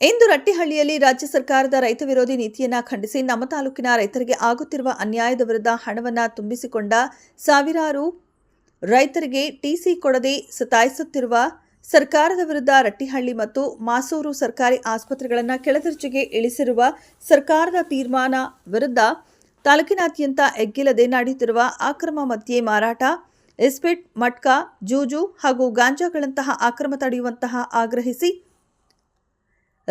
ರಟ್ಟಿಹಳ್ಳಿಯಲ್ಲಿ ರಾಜ್ಯ ಸರ್ಕಾರದ ರೈತ ವಿರೋಧಿ ನೀತಿಯನ್ನ ಖಂಡಿಸಿ ನಮ್ಮ ತಾಲೂಕಿನ ರೈತರಿಗೆ ಆಗುತ್ತಿರುವ ಅನ್ಯಾಯದ ವಿರುದ್ಧ ಹಣವನ್ನು ತುಂಬಿಸಿಕೊಂಡ ಸಾವಿರಾರು ರೈತರಿಗೆ ಟಿಸಿ ಕೊಡದೆ ಸತಾಯಿಸುತ್ತಿರುವ ಸರ್ಕಾರದ ವಿರುದ್ಧ ರಟ್ಟಿಹಳ್ಳಿ ಮತ್ತು ಮಾಸೂರು ಸರ್ಕಾರಿ ಆಸ್ಪತ್ರೆಗಳನ್ನು ಕೆಳದರ್ಜೆಗೆ ಇಳಿಸಿರುವ ಸರ್ಕಾರದ ತೀರ್ಮಾನ ವಿರುದ್ಧ ತಾಲೂಕಿನಾದ್ಯಂತ ಎಗ್ಗಿಲ್ಲದೆ ನಡೆಯುತ್ತಿರುವ ಅಕ್ರಮ ಮಧ್ಯೆ ಮಾರಾಟ, ಎಸ್ಪಿಟ್ ಮಟ್ಕಾ, ಜೂಜು ಹಾಗೂ ಗಾಂಜಾಗಳಂತಹ ಅಕ್ರಮ ತಡೆಯುವಂತಹ ಆಗ್ರಹಿಸಿ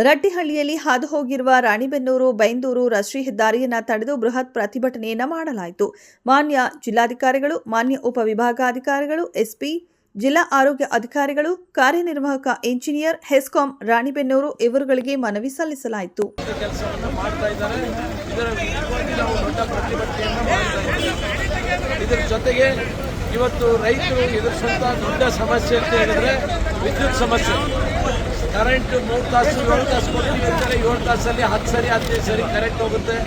ರಟ್ಟಿಹಳ್ಳಿಯಲ್ಲಿ ಹಾದು ಹೋಗಿರುವ ರಾಣಿಬೆನ್ನೂರು, ಬೈಂದೂರು ರಾಷ್ಟ್ರೀಯ ಹೆದ್ದಾರಿಯನ್ನು ತಡೆದು ಬೃಹತ್ ಪ್ರತಿಭಟನೆಯನ್ನು ಮಾಡಲಾಯಿತು. ಮಾನ್ಯ ಜಿಲ್ಲಾಧಿಕಾರಿಗಳು, ಮಾನ್ಯ ಉಪವಿಭಾಗಾಧಿಕಾರಿಗಳು, ಎಸ್ಪಿ, ಜಿಲ್ಲಾ ಆರೋಗ್ಯ ಅಧಿಕಾರಿಗಳು, ಕಾರ್ಯನಿರ್ವಾಹಕ ಇಂಜಿನಿಯರ್ ಹೆಸ್ಕಾಂ, ರಾಣಿಬೆನ್ನೂರು ಇವರುಗಳಿಗೆ ಮನವಿ ಸಲ್ಲಿಸಲಾಯಿತು. ಇವತ್ತು ರೈತರು ಎದುರಿಸುವಂತಹ ದೊಡ್ಡ ಸಮಸ್ಯೆ ಅಂತ ಹೇಳಿದ್ರೆ ವಿದ್ಯುತ್ ಸಮಸ್ಯೆ. ಕರೆಂಟ್ ಮೂರು ತಾಸು, ಏಳು ತಾಸು ಕೊಡ್ತೀವಿ ಅಂತಾರೆ. ಏಳು ತಾಸಲ್ಲಿ ಹತ್ತು ಸರಿ, ಹದಿನೈದು ಸರಿ ಕರೆಂಟ್ ಹೋಗುತ್ತೆ.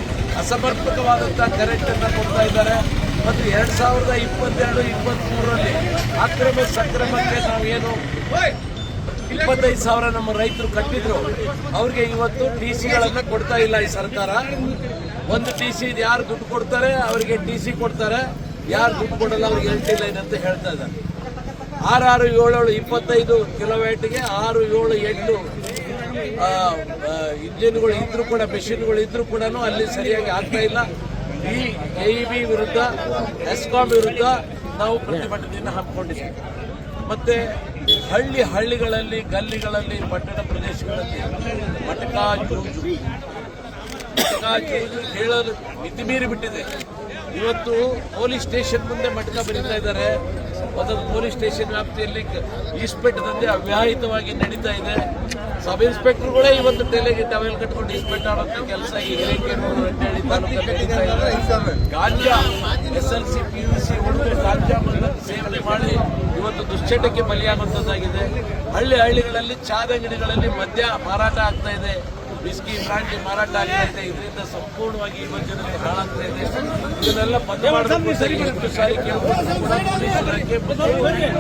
ಅಸಮರ್ಪಕವಾದಂಥ ಕರೆಂಟನ್ನು ಕೊಡ್ತಾ ಇದ್ದಾರೆ. ಮತ್ತು ಎರಡು ಸಾವಿರದ ಇಪ್ಪತ್ತೆರಡು ಇಪ್ಪತ್ತ್ಮೂರರಲ್ಲಿ ಅಕ್ರಮ ಸಕ್ರಮಕ್ಕೆ ನಾವೇನು ಇಪ್ಪತ್ತೈದು ಸಾವಿರ ನಮ್ಮ ರೈತರು ಕಟ್ಟಿದ್ರು. ಅವ್ರಿಗೆ ಇವತ್ತು ಟಿ ಸಿಗಳನ್ನು ಕೊಡ್ತಾ ಇಲ್ಲ ಈ ಸರ್ಕಾರ. ಒಂದು ಟಿ ಸಿ ಯಾರು ದುಡ್ಡು ಕೊಡ್ತಾರೆ, ಅವರಿಗೆ ಟಿ ಸಿ ಕೊಡ್ತಾರೆ. ಯಾರು ದುಡ್ಡು ಕೊಡಲ್ಲ, ಅವ್ರಿಗೆ ಹೇಳ್ತಿಲ್ಲ ಏನಂತ ಹೇಳ್ತಾ ಇದ್ದಾರೆ. ಆರು ಆರು ಏಳು ಏಳು ಇಪ್ಪತ್ತೈದು ಕಿಲೋವ್ಯಾಟ್ಗೆ ಆರು ಏಳು ಎಂಟು ಇಂಜಿನ್ಗಳು ಇದ್ರೂ ಕೂಡ ಮೆಷಿನ್ಗಳು ಇದ್ರೂ ಕೂಡ ಅಲ್ಲಿ ಸರಿಯಾಗಿ ಆಗ್ತಾ ಇಲ್ಲ. ಈ ಎ ಬಿ ವಿರುದ್ಧ ಎಸ್ಕಾಮ್ ವಿರುದ್ಧ ನಾವು ಪ್ರತಿಭಟನೆಯನ್ನು ಹಮ್ಮಿಕೊಂಡಿದ್ದೀವಿ. ಮತ್ತೆ ಹಳ್ಳಿ ಹಳ್ಳಿಗಳಲ್ಲಿ, ಗಲ್ಲಿಗಳಲ್ಲಿ ಪಟ್ಟಣ ಪ್ರದೇಶಗಳಲ್ಲಿ ಮಟಕಾ ಜೂಜು ಮಟಕಾ ಜೂಜು ಹೇಳಲು ಮಿತಿಮೀರಿ ಬಿಟ್ಟಿದೆ. ಇವತ್ತು ಪೊಲೀಸ್ ಸ್ಟೇಷನ್ ಮುಂದೆ ಮಟಕ ಬರೀತಾ ಇದ್ದಾರೆ. ಒಂದೊಂದು ಪೊಲೀಸ್ ಸ್ಟೇಷನ್ ವ್ಯಾಪ್ತಿಯಲ್ಲಿ ಇಸ್ಪೆಟ್ದಂತೆ ಅವ್ಯಾಹಿತವಾಗಿ ನಡೀತಾ ಇದೆ. ಸಬ್ ಇನ್ಸ್ಪೆಕ್ಟರ್ಗಳೇ ಇವತ್ತು ಟೆಲೆಗೆ ಟವೆಲ್ ಕಟ್ಕೊಂಡು ಇನ್ಸ್ಪೆಕ್ಟ್ ಆಡುವಂತ ಕೆಲಸ ಈ ಗಾಂಜಾ S L C P U C ಹುಡುಗರು ಗಾಂಜಾ ಸೇವನೆ ಮಾಡಿ ಇವತ್ತು ದುಶ್ಚಟಕ್ಕೆ ಬಲಿಯಾಗುವಂಥದ್ದಾಗಿದೆ. ಹಳ್ಳಿ ಹಳ್ಳಿಗಳಲ್ಲಿ ಚಾದ ಅಂಗಡಿಗಳಲ್ಲಿ ಮದ್ಯ ಮಾರಾಟ ಆಗ್ತಾ ಇದೆ. ಬಿಸ್ಕಿ ಬ್ರಾಂಡಿ ಮಾರಾಟ ಆಗ್ತಾ ಇದೆ ಇದರಿಂದ ಸಂಪೂರ್ಣವಾಗಿ ಯುವ ಹಾಳಾಗ್ತಾ ಇದೆ ಇದನ್ನೆಲ್ಲ ಬಂದ್ ಮಾಡಬೇಕು ಸರಿ ಇಲಾಖೆ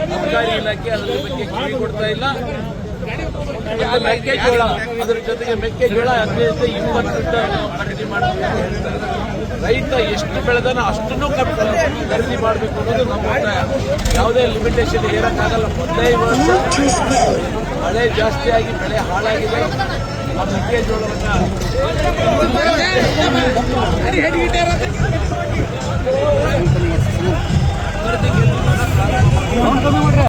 ಅಬಕಾರಿ ಇಲಾಖೆ ಅದರ ಬಗ್ಗೆ ಕಿವಿ ಕೊಡ್ತಾ ಇಲ್ಲ. ಮೆಕ್ಕೆಜೋಳ, ಅದರ ಜೊತೆಗೆ ಮೆಕ್ಕೆಜೋಳ ಹದಿನೈದು ಇಪ್ಪತ್ತು ಖರೀದಿ ಮಾಡಬೇಕು ರೈತ ಎಷ್ಟು ಬೆಳೆದಾನೋ ಅಷ್ಟನ್ನು ಖರೀದಿ ಮಾಡಬೇಕು ಅನ್ನೋದು ನಮ್ಮ ಒತ್ತಾಯ. ಯಾವುದೇ ಲಿಮಿಟೇಷನ್ ಏನಕ್ಕಾಗಲ್ಲ ಮೊದಲೇ ಮಳೆ ಜಾಸ್ತಿ ಆಗಿ ಬೆಳೆ ಹಾಳಾಗಿದೆ. ಆ ಮೆಕ್ಕೆಜೋಳವನ್ನ